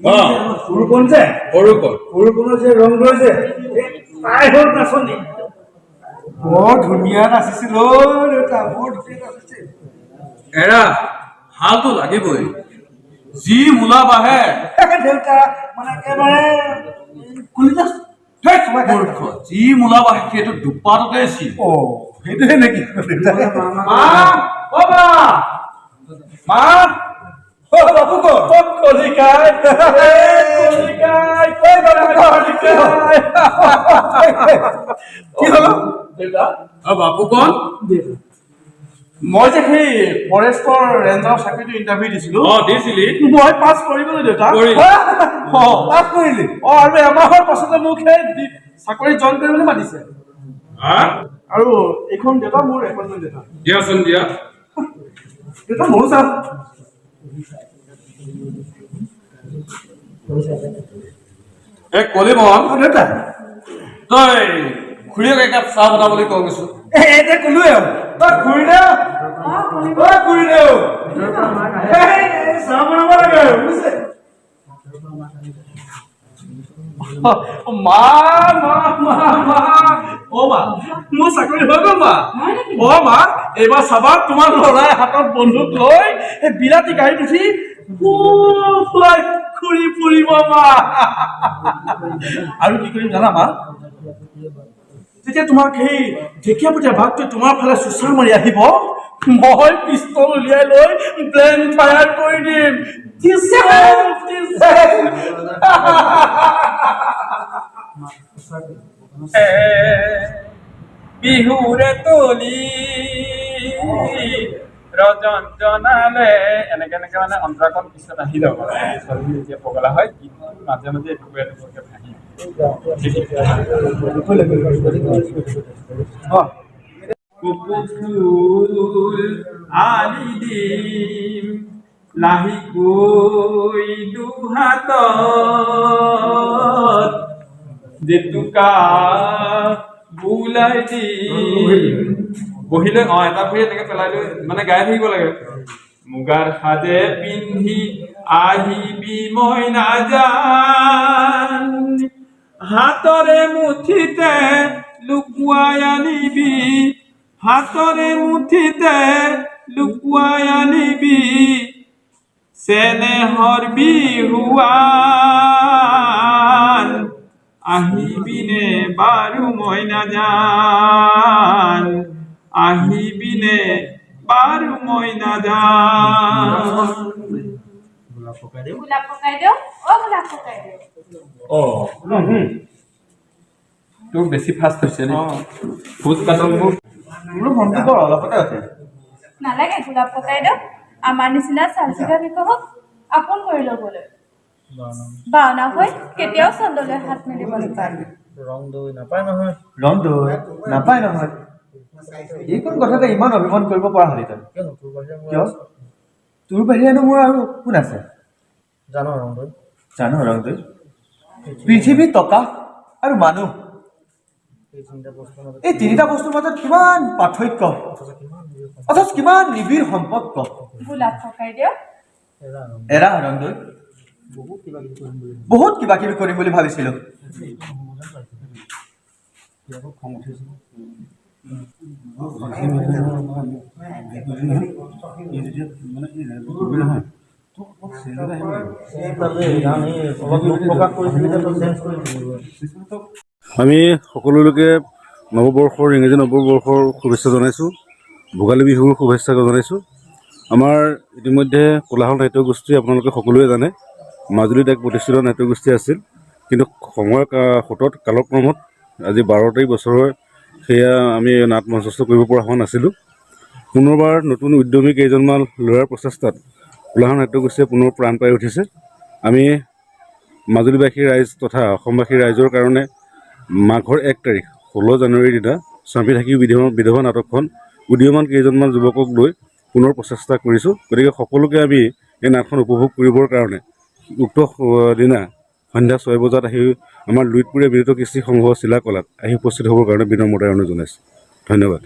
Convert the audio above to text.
অ সৰুকণ যে? সৰু কল যে ৰং এই তাই হ'ল নাচনী বৰ ধুনীয়া নাচিছিল দেউতা বৰ ধুনীয়া নাচিছিল। এৰা হালটো লাগিবই। যি মূলা বাঢ়ে। দেউতা মানে একেবাৰে হেই, যি মূলা বাঢ়ে সেইটো দুপাততে অ সেইটোহে নেকি? দেউতা মা। মা। অ বাবু ক'ত অ কলিকাই কলিকাই কৈ কলিকাই কি হ'ল দেউতা কণ মই যে সেই ফৰেষ্টৰ ৰেঞ্জৰ চাকৰিটো ইণ্টাৰভিউ দিছিলো। অ দিছিলি। মই পাছ কৰি দেউতা। কৰিলি? অ। পাছ কৰিলি। অ আৰু এমাহৰ পাছতে মোক সেই চাকৰিত জইন কৰিবলৈ মাতিছে। হা? আৰু এইখন দেউতা মোৰ এপইণ্টমেণ্ট দেউতা। দিয়াচোন দিয়া। দেউতা ময়ো চাম এ কলি মোহন অ দেউতা তই। খুৰীয়েক একাপ চাহ বনাবলৈ কৈ গৈছো এ এতিয়া ক'লোৱে আৰু তই ঘূৰি দে তই ঘূৰি দে চাহ বনাব লাগে আৰু বুজিছে মা মা মা মা। অ মা মোৰ চাকৰি হৈ গ'ল মা অ মা এইবাৰ চাবা তোমাৰ ল'ৰাই হাতত বন্দুক লৈ এই বিৰাটী গাড়ীত উঠি ফুলাই ঘূৰি ফুৰিব মা। আৰু কি কৰিম জানা মা? যেতিয়া তোমাক সেই ঢেকীয়াপতীয়া বাঘটোৱে তোমাৰ ফালে চুচা মাৰি আহিব। মই পিষ্টল উলিয়াই লৈ ব্লেন ফায়াৰ কৰি দিম। টিচেল। বিহুৰে তলি। ৰজন জনালে এনেকে এনেকে মানে অন্তৰাকণ পিছত আহি যাব। যেতিয়া পগলা হয় মাজে মাজে এটুকুৰ এটুকুৰকে ভাঙি অ, কপৌ ফুল আনি দিম লাহিকৈ দুহাতত জেতুকা বুলাই দিম বহিলে, অ, এটা ভৰি এনেকে পেলাই লৈ মানে গাই থাকিব লাগে। মুগাৰ সাজে পিন্ধি আহিবি মই নাজান। হাতৰে মুঠিতে লুকুৱাই আনিবি। হাতৰে মুঠিতে লুকুৱাই আনিবি। চেনেহৰ বিহুৱান। আহিবিনে বাৰু মই নাজান আহিবিনে বাৰু মই নাজান গোলাপ পকাই দিওঁ। অ গোলাপ পকাই দিওঁ। তোৰ বেছি ফাষ্ট হৈছে দেই খোজ কাটলবোৰ মোৰো মনটো বৰ অলপতে আছে। নালাগে গোলাপ পকাই দিওঁ। আমাৰ নিচিনা চালচিকা বিকহক আপোন কৰি ল'বলৈ বাওনা হৈ কেতিয়াও চন্দলৈ হাত মেলিব নাপায়। ৰং দৈ নাপায় নহয়। এইকণ কথাতে ইমান অভিমান কৰিব পৰা হলি তই। কিয়? তোৰ বাহিৰেনো মোৰ আৰু কোন আছে? জানো জানো ৰংদৈ পৃথিৱী। টকা আৰু মানুহ। এই তিনিটা বস্তুৰ মাজত কিমান পাৰ্থক্য? অথচ কিমান নিবিড় সম্পৰ্ক এৰা ৰং ৰংদৈ বহুত কিবা কিবি কৰিম বুলি ভাবিছিলোঁ। আমি সকলোলৈকে নৱবৰ্ষৰ ইংৰাজী নৱবৰ্ষৰ শুভেচ্ছা জনাইছোঁ। ভোগালী বিহুৰ শুভেচ্ছা জনাইছোঁ। আমাৰ ইতিমধ্যে কোলাহল নাট্য গোষ্ঠী আপোনালোকে সকলোৱে জানে। মাজুলীত এক প্ৰতিষ্ঠিত নাট্যগোষ্ঠী আছিল। কিন্তু সময়ৰ কা- সোঁতত কালক্ৰমত আজি বাৰ তাৰিখ বছৰৰ সেয়া আমি নাট মঞ্চস্থ কৰিব পৰা হোৱা নাছিলোঁ। পুনৰবাৰ নতুন উদ্যমী কেইজনমান ল'ৰাৰ প্ৰচেষ্টাত কোলাহল নাট্যগোষ্ঠীয়ে পুনৰ প্ৰাণ পাই উঠিছে। আমি মাজুলীবাসী ৰাইজ তথা অসমবাসী ৰাইজৰ কাৰণে মাঘৰ এক তাৰিখ ষোল্ল জানুৱাৰীৰ দিনা স্বামী থাকি বিধৱা বিধৱা নাটকখন উদীয়মান কেইজনমান যুৱকক লৈ পুনৰ প্ৰচেষ্টা কৰিছোঁ। গতিকে সকলোকে আমি এই নাটখন উপভোগ কৰিবৰ কাৰণে উক্ত দিনা সন্ধ্যা ছয় বজাত আহি আমাৰ লুইতপুৰীয়া বিৰত কৃষ্টি সংঘ চিলাকলাত আহি উপস্থিত হ'বৰ কাৰণে বিনম্ৰতাৰে অনুৰোধ জনাইছোঁ। ধন্যবাদ।